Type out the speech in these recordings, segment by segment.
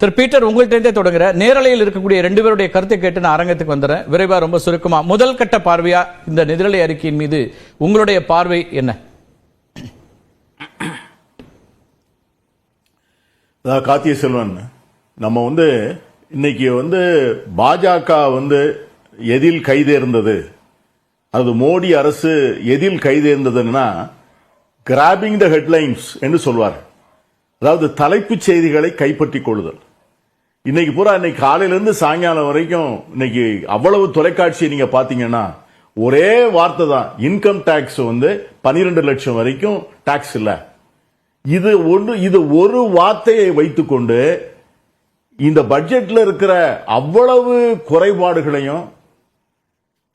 திரு Peter உங்கள்கிட்டே தொடங்குற. நேரலையில் இருக்கக்கூடிய ரெண்டு பேருடைய கருத்தை கேட்டு நான் அரங்கத்துக்கு வந்துடுறேன் விரைவா ரொம்ப சுருக்கமா. முதல் கட்ட பார்வையா இந்த நிதிநிலை அறிக்கையின் மீது உங்களுடைய பார்வை என்ன? காத்திய செல்வன் நம்ம வந்து இன்னைக்கு வந்து பாஜக வந்து எதில் கைதேர்ந்தது? அது மோடி அரசு எதில் கைதேர்ந்ததுன்னா கிராபிங் த ஹெட்லைன்ஸ் என்று சொல்வார் அதாவது தலைப்புச் செய்திகளை கைப்பற்றிக் கொள்ளுதல். இன்னைக்கு பூரா இன்னைக்கு காலையிலேருந்து சாயங்காலம் வரைக்கும் இன்னைக்கு அவ்வளவு தொலைக்காட்சியை நீங்க பாத்தீங்கன்னா ஒரே வார்த்தை தான். இன்கம் டாக்ஸ் வந்து 12 லட்சம் வரைக்கும் டாக்ஸ் இல்ல. இது ஒன்று இது ஒரு வார்த்தையை வைத்துக்கொண்டு இந்த பட்ஜெட்ல இருக்கிற அவ்வளவு குறைபாடுகளையும்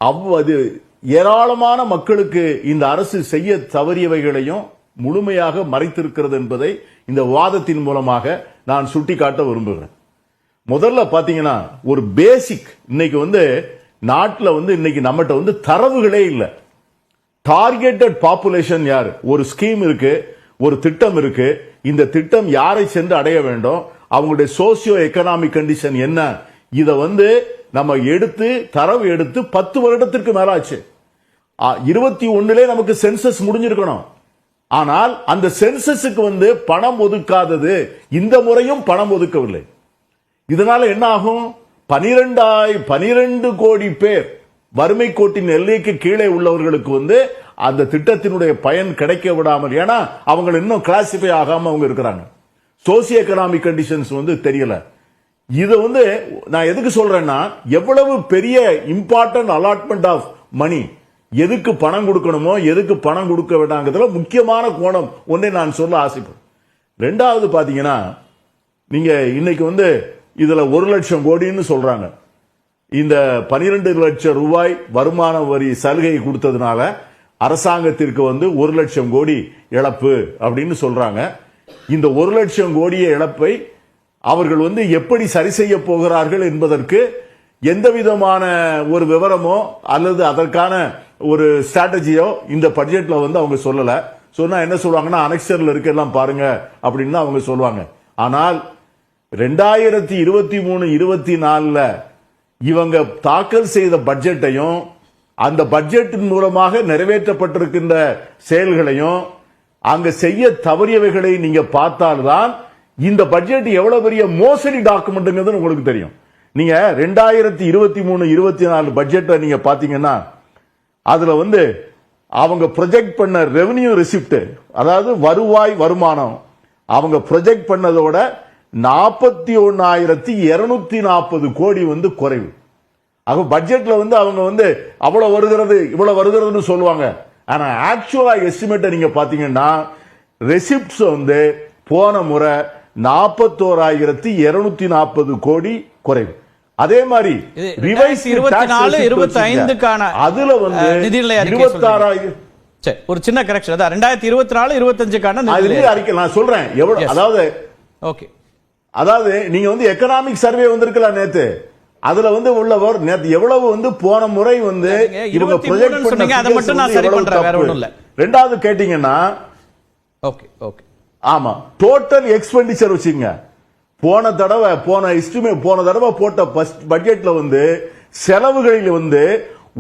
அவ்வது ஏராளமான மக்களுக்கு இந்த அரசு செய்ய தவறியவைகளையும் முழுமையாக மறைத்திருக்கிறது என்பதை இந்த வாதத்தின் மூலமாக நான் சுட்டிக்காட்ட விரும்புகிறேன். முதல்ல பாத்தீங்கன்னா ஒரு பேசிக் இன்னைக்கு வந்து நாட்டில் வந்து இன்னைக்கு நம்மகிட்ட வந்து தரவுகளே இல்லை. டார்கெட்டட் பாப்புலேஷன் யார்? ஒரு ஸ்கீம் இருக்கு ஒரு திட்டம் இருக்கு. இந்த திட்டம் யாரை சென்று அடைய வேண்டும்? அவங்களுடைய சோசியோ எக்கனாமிக் கண்டிஷன் என்ன? இதை வந்து நம்ம எடுத்து தரவு எடுத்து பத்து வருடத்திற்கு மேலாச்சு. இருபத்தி ஒன்னுலே நமக்கு சென்சஸ் முடிஞ்சிருக்கணும். ஆனால் அந்த சென்சஸுக்கு வந்து பணம் ஒதுக்காதது இந்த முறையும் பணம் ஒதுக்கவில்லை. இதனால என்ன ஆகும்? பனிரெண்டாய் பனிரெண்டு கோடி பேர் வறுமை கோட்டின் எல்லைக்கு கீழே உள்ளவர்களுக்கு வந்து அந்த திட்டத்தினுடைய பயன் கிடைக்க விடாமல் ஏன்னா அவங்க இன்னும் கிளாசிஃபை ஆகாம அவங்க இருக்கிறாங்க. சோசியோ எக்கனாமிக் கண்டிஷன்ஸ் வந்து தெரியல. இதை வந்து நான் எதுக்கு சொல்றேன்னா எவ்வளவு பெரிய இம்பார்ட்டன்ட் அலாட்மெண்ட் ஆஃப் மணி எதுக்கு பணம் கொடுக்கணுமோ எதுக்கு பணம் கொடுக்க வேண்டாங்கிறதுல முக்கியமான கோணம் ஒன்றை நான் சொல்ல ஆசைப்படுறேன். ரெண்டாவது பாத்தீங்கன்னா நீங்க இன்னைக்கு வந்து இதுல ஒரு லட்சம் கோடின்னு சொல்றாங்க. இந்த 12 லட்சம் ரூபாய் வருமான வரி சலுகை கொடுத்ததுனால அரசாங்கத்திற்கு வந்து ஒரு லட்சம் கோடி இழப்பு அப்படின்னு சொல்றாங்க. இந்த ஒரு லட்சம் கோடிய இழப்பை அவர்கள் வந்து எப்படி சரி செய்ய போகிறார்கள் என்பதற்கு எந்த விதமான ஒரு விவரமோ அல்லது அதற்கான ஒரு ஸ்ட்ராட்டஜியோ இந்த பட்ஜெட்ல வந்து அவங்க சொல்லல. சொன்னா என்ன சொல்லுவாங்கன்னா அனெக்சர்ல இருக்க எல்லாம் பாருங்க அப்படின்னு தான் அவங்க சொல்லுவாங்க. ஆனால் ரெண்டாயிரத்தி இருபத்தி மூணு இருபத்தி நாலுல இவங்க தாக்கல் செய்த பட்ஜெட்டையும் அந்த பட்ஜெட்டின் மூலமாக நிறைவேற்றப்பட்டிருக்கின்ற செயல்களையும் அங்க செய்ய தவறியவைகளை நீங்க பார்த்தால்தான் இந்த பட்ஜெட் எவ்வளவு பெரிய மோசடி டாக்குமெண்ட்ங்கிறது உங்களுக்கு தெரியும். நீங்க ரெண்டாயிரத்தி இருபத்தி மூணு இருபத்தி நாலு பட்ஜெட்டை நீங்க பாத்தீங்கன்னா அதுல வந்து அவங்க ப்ரொஜெக்ட் பண்ண ரெவென்யூ ரிசிப்ட் அதாவது வருவாய் வருமானம் அவங்க ப்ரொஜெக்ட் பண்ணதோட நாற்பத்தி ஒன்னாயிரத்தி இருநூத்தி நாற்பது கோடி வந்து குறைவு. ஆக பட்ஜெட்ல வந்து அவங்க வந்து அவ்வளவு வருகிறது இவ்வளவு வருகிறதுன்னு சொல்லுவாங்க. ஆனா ஆக்சுவலா எஸ்டிமேட்டை நீங்க பாத்தீங்கன்னா ரெசிப்ட்ஸ் வந்து போன முறை நாற்பத்தோராயிரத்தி இருநூத்தி நாற்பது கோடி குறைவு. அதே மாதிரி ரிவைஸ் 2024, 25க்கான, அதுல வந்து நிதிநிலை இருபத்தாறாயிரம் சரி ஒரு சின்ன கரெக்ஷன் அதான் ரெண்டாயிரத்தி இருபத்தி நாலு இருபத்தஞ்சுக்கான அறிக்கை. நான் சொல்றேன். எவ்வளவு. அதாவது ஓகே அதாவது நீங்க வந்து எக்கனாமிக் சர்வே வந்திருக்கலாம் நேத்து அதுல வந்து உள்ளவர் நேத்து எவ்வளவு வந்து போன முறை வந்து இவங்க 23 ப்ரொஜெக்ட் பண்ண சொன்னீங்க, அதை மட்டும் நான் சரி பண்றேன், வேற தப்பு. ஒண்ணும் இல்ல. ரெண்டாவது கேட்டீங்கன்னா ஓகே ஓகே ஆமா டோட்டல் எக்ஸ்பெண்டிச்சர் வச்சுங்க போன தடவை போன எஸ்டிமேட் போன தடவை போட்ட பட்ஜெட்ல வந்து செலவுகளில் வந்து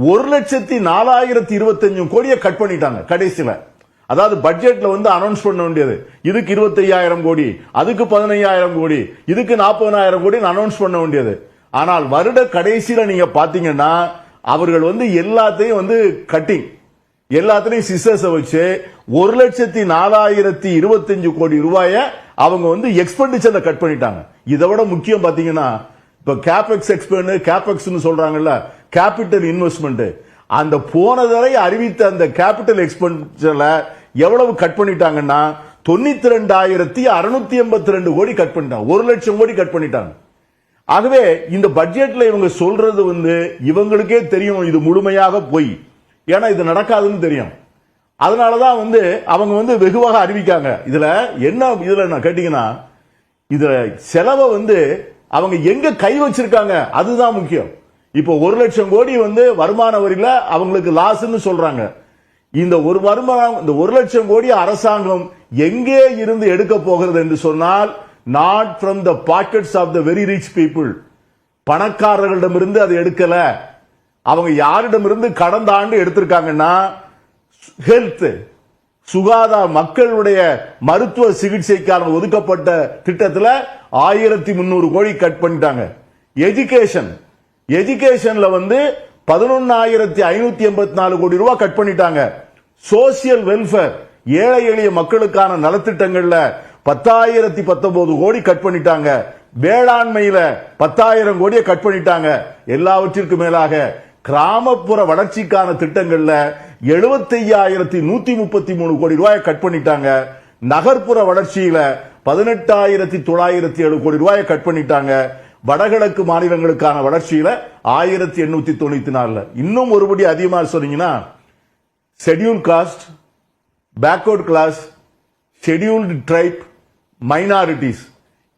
ஒரு லட்சத்தி நாலாயிரத்தி இருபத்தஞ்சு கோடியை கட் பண்ணிட்டாங்க கடைசியில அதாவது பட்ஜெட்ல வந்து அனௌன்ஸ் பண்ண வேண்டியது. இதுக்கு இருபத்தையாயிரம் கோடி அதுக்கு பதினையாயிரம் கோடி இதுக்கு நாற்பதாயிரம் கோடி அனௌன்ஸ் பண்ண வேண்டியது. ஆனால் வருட கடைசியில நீங்க பாத்தீங்கன்னா அவர்கள் வந்து எல்லாத்தையும் வந்து கட்டிங் எல்லாத்திலையும் சிசர்ஸ வச்சு ஒரு லட்சத்தி நாலாயிரத்தி இருபத்தஞ்சு கோடி ரூபாய அவங்க வந்து எக்ஸ்பெண்டிச்சர்ல கட் பண்ணிட்டாங்க. இதை விட முக்கியம் பாத்தீங்கன்னா இப்ப கேபெக்ஸ் எக்ஸ்பெண்ட் கேபெக்ஸ் சொல்றாங்கல்ல கேபிட்டல் இன்வெஸ்ட்மெண்ட் அந்த போன தடவை அறிவித்த அந்த கேபிட்டல் எக்ஸ்பெண்டிச்சர்ல எவ்வளவு கட் பண்ணிட்டாங்கன்னா தொண்ணூத்தி ரெண்டாயிரத்தி அறுநூத்தி எண்பத்தி ரெண்டு கோடி கட் பண்ணிட்டாங்க. ஒரு லட்சம் கோடி கட் பண்ணிட்டாங்க. ஆகவே இந்த பட்ஜெட்ல இவங்க சொல்றது வந்து இவங்களுக்கே தெரியும் இது முழுமையாக போய். ஏன்னா இது நடக்காதுன்னு தெரியும். அதனாலதான் வந்து அவங்க வந்து வெகுவாக அறிவிக்காங்க. இதுல என்ன இதுல நான் கேட்டீங்கன்னா இதுல செலவை வந்து அவங்க எங்க கை வச்சிருக்காங்க அதுதான் முக்கியம். இப்போ ஒரு லட்சம் கோடி வந்து வருமான வரியில அவங்களுக்கு லாஸ்ன்னு சொல்றாங்க. இந்த ஒரு வருமானம் இந்த ஒரு லட்சம் கோடி அரசாங்கம் எங்கே இருந்து எடுக்க போகிறது என்று சொன்னால் not from the pockets of the very rich people பணக்காரர்களிடமிருந்து அதை எடுக்கல. அவங்க யாரிடமிருந்து கடந்த ஆண்டு எடுத்திருக்காங்கன்னா ஹெல்த் சுகாதார மக்களுடைய மருத்துவ சிகிச்சைக்கான ஒதுக்கப்பட்ட திட்டத்தில் ஆயிரத்தி முன்னூறு கோடி கட் பண்ணிட்டாங்க. எஜுகேஷன் எஜுகேஷன்ல வந்து பதினொன்னாயிரத்தி ஐநூத்தி எண்பத்தி நாலு கோடி ரூபாய் கட் பண்ணிட்டாங்க. சோசியல் வெல்ஃபேர் ஏழை எளிய மக்களுக்கான நலத்திட்டங்கள்ல பத்தாயிரத்தி பத்தொன்பது கோடி கட் பண்ணிட்டாங்க. வேளாண்மையில பத்தாயிரம் கோடியை கட் பண்ணிட்டாங்க. எல்லாவற்றிற்கும் மேலாக கிராமப்புற வளர்ச்சிக்கான திட்டங்கள்ல எழுபத்தையாயிரத்தி நூத்தி முப்பத்தி மூணு கோடி ரூபாயை கட் பண்ணிட்டாங்க. நகர்ப்புற வளர்ச்சியில பதினெட்டாயிரத்தி தொள்ளாயிரத்தி ஏழு கோடி ரூபாயை கட் பண்ணிட்டாங்க. வடகிழக்கு மாநிலங்களுக்கான வளர்ச்சியில ஆயிரத்தி எண்ணூத்தி தொண்ணூத்தி நாலுல. இன்னும் ஒருபடி அதிகமா சொன்னீங்கன்னா schedule caste backward class scheduled tribe minorities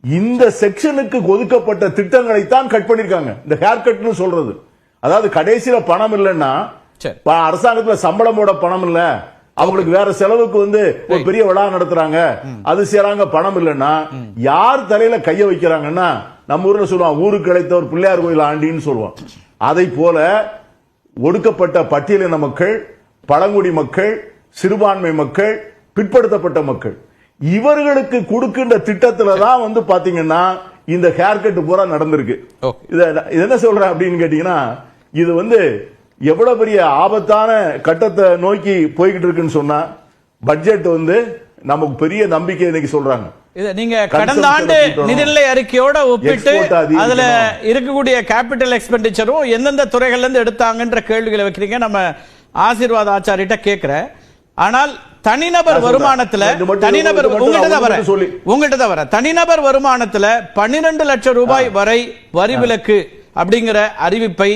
இந்த செக்ஷனுக்கு ஒதுக்கப்பட்ட திட்டங்களை தான் கட் பண்ணிருக்காங்க. இந்த ஹேர் கட்னு சொல்றது. அதாவது கடைசியில பணம் இல்லைன்னா அரசாங்கத்துல சம்பளம் போட பணம் இல்ல. அவங்களுக்கு வேற செலவுக்கு வந்து ஒரு பெரிய விழா நடத்துறாங்க. அது செய்றாங்க. பணம் இல்லைன்னா யார் தலையில கைய வைக்கிறாங்கன்னா நம்ம ஊர்ல சொல்லுவான் ஊருக்கு கிடைத்த ஒரு பிள்ளையார் கோயில் ஆண்டின்னு சொல்லுவான் அதை போல ஒடுக்கப்பட்ட பட்டியலின மக்கள் பழங்குடி மக்கள் சிறுபான்மை மக்கள் பிற்படுத்தப்பட்ட மக்கள். இவர்களுக்கு கொடுக்கின்ற திட்டத்துல தான் வந்து பாத்தீங்கன்னா இந்த ஹேர் கட் பூரா நடந்திருக்கு. இது என்ன சொல்றேன் அப்படின்னு கேட்டீங்கன்னா இது வந்து எவ்வளவு பெரிய ஆபத்தான கட்டத்தை நோக்கி போய்கிட்டு இருக்குன்னு சொன்னா பட்ஜெட் வந்து நமக்கு பெரிய நம்பிக்கை இன்னைக்கு சொல்றாங்க. இத நீங்க கடந்த ஆண்டு. நிதிநிலை அறிக்கையோட ஒப்பிட்டு. அதுல இருக்கக்கூடிய கேபிட்டல் எக்ஸ்பெண்டிச்சரும் எந்தெந்த துறைகள்ல இருந்து எடுத்தாங்கன்ற கேள்விகளை வைக்கிறீங்க நம்ம ஆசீர்வாத ஆச்சாரிட்ட கேக்குறேன் ஆனால் தனிநபர். வருமானத்துல தனிநபர் நான் தான் சொல்லி. உங்கள்கிட்ட தான் வரேன் தனிநபர் வருமானத்துல பன்னிரண்டு லட்சம் ரூபாய் வரை வரி விலக்கு அப்படிங்கிற அறிவிப்பை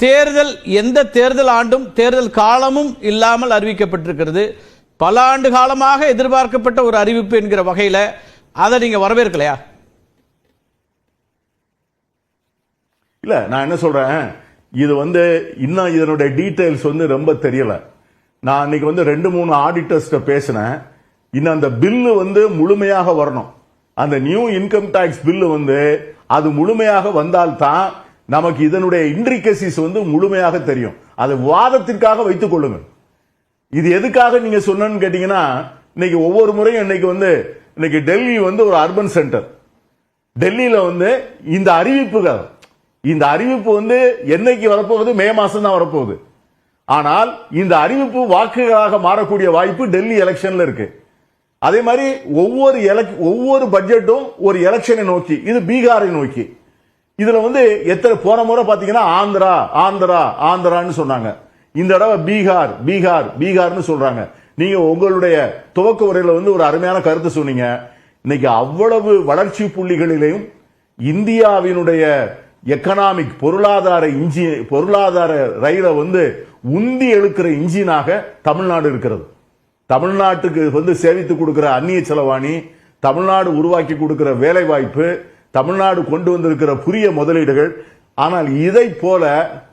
தேர்தல் எந்த தேர்தல் ஆண்டும் தேர்தல் காலமும் இல்லாமல் அறிவிக்கப்பட்டிருக்கிறது பல ஆண்டு காலமாக எதிர்பார்க்கப்பட்ட ஒரு அறிவிப்பு என்கிற வகையில் அதை நீங்க வரவேற்கலையா? இல்ல நான் என்ன சொல்றேன்? இது வந்து இன்னும் இதனுடைய டீட்டெயில்ஸ் வந்து ரொம்ப தெரியல. நான் இன்னைக்கு வந்து ரெண்டு மூணு ஆடிட்டர்ஸ்ட பேசினேன். இன்னும் அந்த பில்லு வந்து முழுமையாக வரணும். அந்த நியூ இன்கம் டாக்ஸ் பில்லு வந்து அது முழுமையாக வந்தால்தான் நமக்கு இதனுடைய இன்ட்ரிகசிஸ் வந்து முழுமையாக தெரியும். அது வாதத்திற்காக வைத்துக் கொள்ளுங்கள். இது எதுக்காக நீங்க சொன்னேன்னு கேட்டீங்கன்னா இன்னைக்கு ஒவ்வொரு முறையும் இன்னைக்கு வந்து இன்னைக்கு டெல்லி வந்து ஒரு அர்பன் சென்டர் டெல்லியில வந்து இந்த அறிவிப்புகள் இந்த அறிவிப்பு வந்து என்னைக்கு வரப்போகுது? மே மாசம் தான் வரப்போகுது. ஆனால் இந்த அறிவிப்பு வாக்குகளாக மாறக்கூடிய வாய்ப்பு டெல்லி எலெக்ஷன்ல இருக்கு. அதே மாதிரி ஒவ்வொரு ஒவ்வொரு பட்ஜெட்டும் ஒரு எலெக்ஷனை நோக்கி இது பீகாரை நோக்கி. இதுல வந்து எத்தனை போன முறை பாத்தீங்கன்னா ஆந்திரா ஆந்திரா ஆந்திரான்னு சொன்னாங்க. இந்த தடவை பீகார் பீகார் பீகார்னு சொல்றாங்க. நீங்க உங்களுடைய துவக்க உரையில வந்து ஒரு அருமையான கருத்து சொன்னீங்க. இன்னைக்கு அவ்வளவு வளர்ச்சி புள்ளிகளிலையும் இந்தியாவினுடைய எக்கனாமிக் பொருளாதார இன்ஜி பொருளாதார ரயிலை வந்து உந்தி எழுக்கிற இன்ஜினாக தமிழ்நாடு இருக்கிறது. தமிழ்நாட்டுக்கு வந்து சேவித்து கொடுக்கிற அந்நிய செலவாணி தமிழ்நாடு உருவாக்கி கொடுக்கிற வேலை வாய்ப்பு தமிழ்நாடு கொண்டு வந்திருக்கிற புதிய முதலீடுகள். ஆனால் இதை போல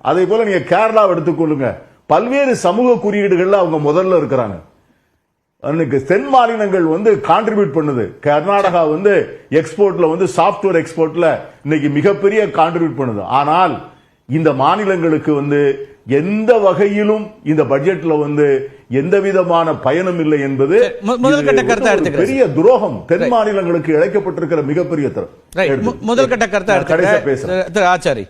அதை போல நீங்க கேரளாவை எடுத்துக்கொள்ளுங்க பல்வேறு சமூக குறியீடுகள்ல அவங்க முதல்ல இருக்கிறாங்க. அன்னைக்கு தென் மாநிலங்கள் வந்து கான்ட்ரிபியூட் பண்ணுது. கர்நாடகா வந்து எக்ஸ்போர்ட்ல வந்து சாப்ட்வேர் எக்ஸ்போர்ட்ல இன்னைக்கு மிகப்பெரிய கான்ட்ரிபியூட் பண்ணுது. ஆனால் இந்த மாநிலங்களுக்கு வந்து எந்த வகையிலும் இந்த பட்ஜெட்ல வந்து எந்த விதமான பயனும் இல்லை என்பது பெரிய துரோகம். தென் மாநிலங்களுக்கு இழைக்கப்பட்டிருக்கிற மிகப்பெரிய தரம். முதல் கட்ட கருத்தை ஆச்சாரி.